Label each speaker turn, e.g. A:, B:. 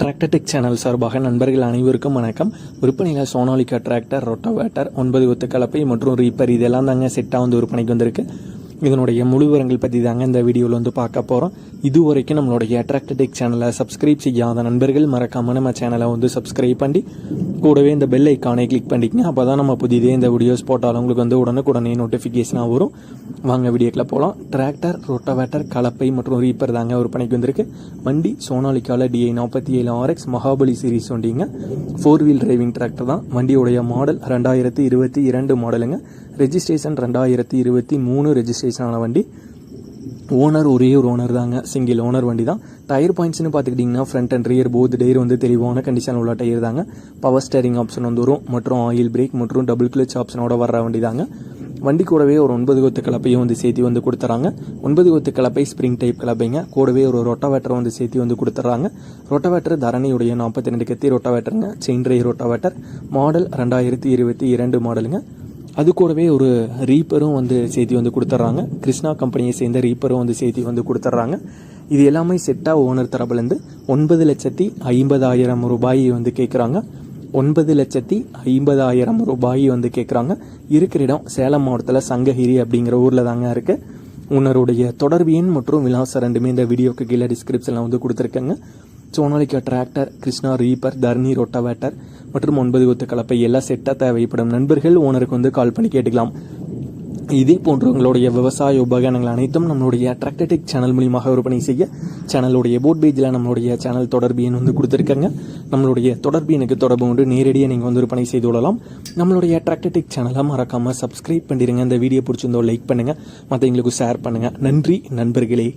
A: Tractor tech channel சார்பாக நண்பர்கள் அனைவருக்கும் வணக்கம். விற்பனையில் சோனாலிகா டிராக்டர் ரொட்டோவேட்டர் ஒன்பது ஒத்து கலப்பை மற்றும் ரீப்பர் இதெல்லாம் தாங்க செட்டாக வந்து விற்பனைக்கு வந்திருக்கு. இதனுடைய முழுவரங்கள் பற்றி தாங்க இந்த வீடியோவில் வந்து பார்க்க போகிறோம் இது வரைக்கும் நம்மளுடைய அட்ராக்டடிக் சேனலை சப்ஸ்கிரைப் செய்யாத நண்பர்கள் மறக்காமல் நம்ம சேனலை வந்து சப்ஸ்கிரைப் பண்ணி கூடவே இந்த பெல் ஐக்கானை கிளிக் பண்ணிக்கங்க. அப்போ தான் நம்ம புதிதே இந்த வீடியோஸ் போட்டாலும் உங்களுக்கு வந்து உடனுக்குடனே நோட்டிஃபிகேஷனாக வரும். வாங்க வீடியோக்கில் போகலாம் டிராக்டர் ரொட்டவேட்டர் கலப்பை மற்றும் ரீப்பர் தாங்க விற்பனைக்கு வந்திருக்கு. வண்டி சோனாலிக்கால டிஐ நாற்பத்தி ஏழு ஆர்எக்ஸ் மகாபலி சீரிஸ் வண்டிங்க. ஃபோர் வீல் டிரைவிங் டிராக்டர் தான். வண்டியுடைய மாடல் ரெண்டாயிரத்தி இருபத்தி இரண்டு மாடலுங்க ரெஜிஸ்ட்ரேஷன் ரெண்டாயிரத்தி இருபத்தி மூணு ரெஜிஸ்ட்ரேஷன் ஆன வண்டி. ஓனர் ஒரே ஒரு ஓனர் தாங்க. சிங்கிள் ஓனர் வண்டி தான். டயர் பாயிண்ட்ஸ்னு பார்த்துக்கிட்டிங்கன்னா front and rear both tyre வந்து தெளிவான கண்டிஷன் உள்ள டயர் தாங்க. பவர் ஸ்டேரிங் ஆப்ஷன் வந்து வரும். மற்றும் ஆயில் பிரேக் மற்றும் டபுள் கிளச் ஆப்ஷனோட வர வண்டி தாங்க. வண்டி கூடவே ஒரு ஒன்பது கொத்து கலப்பையும் வந்து சேர்த்து வந்து கொடுத்துறாங்க. ஒன்பது கொத்து கலப்பை ஸ்ப்ரிங் டைப் கலப்பைங்க. கூடவே ஒரு ரொட்டவேட்டர் வந்து சேர்த்து வந்து கொடுத்துட்றாங்க ரொட்டவேட்டர் தரணியுடைய நாற்பத்தி ரெண்டு கத்தி ரொட்டவேட்டருங்க செயின் ரை ரொட்டவேட்டர் மாடல் ரெண்டாயிரத்தி இருபத்தி இரண்டு மாடலுங்க அது கூடவே ஒரு ரீப்பரும் வந்து செய்தி வந்து கொடுத்துட்றாங்க கிருஷ்ணா கம்பெனியை சேர்ந்த ரீப்பரும் வந்து செய்தி வந்து கொடுத்துட்றாங்க இது எல்லாமே செட்டாக ஓனர் தரப்புலேருந்து ஒன்பது லட்சத்தி ஐம்பதாயிரம் ரூபாய் வந்து கேட்குறாங்க ஒன்பது லட்சத்தி ஐம்பதாயிரம் ரூபாய் வந்து கேட்குறாங்க இருக்கிற இடம் சேலம் மாவட்டத்தில் சங்ககிரி அப்படிங்கிற ஊரில் தாங்க இருக்குது உன்னருடைய தொடர்பு எண் மற்றும் விலாசம் ரெண்டுமே இந்த வீடியோக்கு கீழே டிஸ்கிரிப்ஷனில் வந்து கொடுத்துருக்கேங்க. Sonalika tractor Krishna reaper Dharani rotavator மற்றும் ஒன்பது ஒத்து கலப்பை எல்லாம் செட்டாக தேவைப்படும். நண்பர்கள் ஓனருக்கு வந்து கால் பண்ணி கேட்டுக்கலாம். இதே போன்ற உங்களுடைய விவசாய உபகரணங்கள் அனைத்தும் நம்மளுடைய அட்ராக்டடிக் சேனல் மூலியமாக விற்பனை செய்ய சேனலுடைய போட் பேஜில் நம்மளுடைய சேனல் தொடர்பு எண் வந்து கொடுத்துருக்காங்க. நம்மளுடைய தொடர்பு எனக்கு தொடர்பு கொண்டு நேரடியாக நீங்கள் வந்து விற்பனை செய்து கொள்ளலாம். நம்மளுடைய அட்ராக்டடிக் சேனலை மறக்காமல் சப்ஸ்கிரைப் பண்ணிடுங்க இந்த வீடியோ பிடிச்சிருந்தோ லைக் பண்ணுங்கள் மற்றவங்களுக்கு ஷேர் பண்ணுங்கள் நன்றி நண்பர்களே.